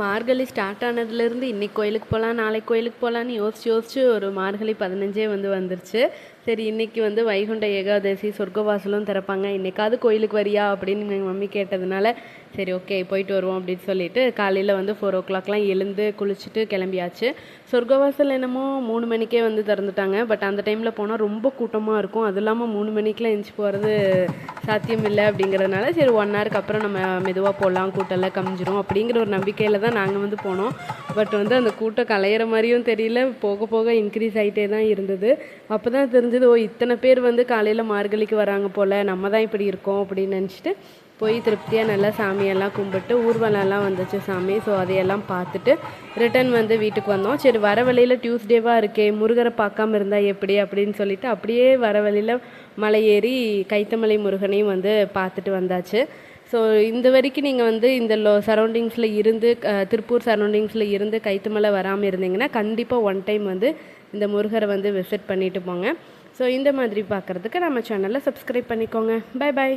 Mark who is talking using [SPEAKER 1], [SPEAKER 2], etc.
[SPEAKER 1] மார்கழி start ஆனதுலேருந்து இன்றைக்கி கோயிலுக்கு போகலாம் நாளைக்கு கோயிலுக்கு போகலான்னு யோசிச்சு யோசிச்சு ஒரு மார்கழி பதினஞ்சே வந்து வந்துருச்சு. சரி இன்றைக்கி வந்து வைகுண்ட ஏகாதசி சொர்க்கவாசலும் திறப்பாங்க. இன்றைக்காவது கோயிலுக்கு வரியா அப்படின்னு எங்கள் மம்மி கேட்டதுனால சரி ஓகே போயிட்டு வருவோம் அப்படின்னு சொல்லிட்டு காலையில் வந்து ஃபோர் ஓ கிளாக்லாம் எழுந்து குளிச்சுட்டு கிளம்பியாச்சு. சொர்க்கவாசல் என்னமோ மூணு மணிக்கே வந்து திறந்துட்டாங்க. பட் அந்த டைமில் போனால் ரொம்ப கூட்டமாக இருக்கும். அது இல்லாமல் மூணு மணிக்கெலாம் எழுந்துச்சி போகிறது சாத்தியம் இல்லை அப்படிங்கிறதுனால சரி ஒன் ஹவருக்கு அப்புறம் நம்ம மெதுவாக போகலாம் கூட்டம்லாம் கமிஞ்சிரும் அப்படிங்கிற ஒரு நம்பிக்கையில் தான் நாங்கள் வந்து போனோம். பட் வந்து அந்த கூட்டம் கலையிற மாதிரியும் தெரியல. போக போக இன்க்ரீஸ் ஆகிட்டே தான் இருந்தது. அப்போ தான் தெரிஞ்சது ஓ இத்தனை பேர் வந்து காலையில் மார்கழிக்கு வராங்க போல். நம்ம தான் இப்படி இருக்கோம் அப்படின்னு நினச்சிட்டு போய் திருப்தியாக நல்லா சாமியெல்லாம் கும்பிட்டு ஊர்வலம்லாம் வந்துச்சு சாமி. ஸோ அதையெல்லாம் பார்த்துட்டு ரிட்டர்ன் வந்து வீட்டுக்கு வந்தோம். சரி வர வழியில் டியூஸ்டேவாக இருக்கே முருகரை பார்க்காம இருந்தால் எப்படி? அப்படின்னு சொல்லிட்டு அப்படியே வர வழியில் மலை ஏறி கைத்தமலை முருகனையும் வந்து பார்த்துட்டு வந்தாச்சு. ஸோ இந்த வரைக்கும் நீங்கள் வந்து இந்த லோ சரௌண்டிங்ஸில் இருந்து திருப்பூர் சரௌண்டிங்ஸில் இருந்து கைத்துமலை வராமல் இருந்தீங்கன்னா கண்டிப்பாக ஒன் டைம் வந்து இந்த முருகரை வந்து விசிட் பண்ணிவிட்டு போங்க. ஸோ இந்த மாதிரி பார்க்குறதுக்கு நம்ம சேனலை சப்ஸ்கிரைப் பண்ணிக்கோங்க. Bye bye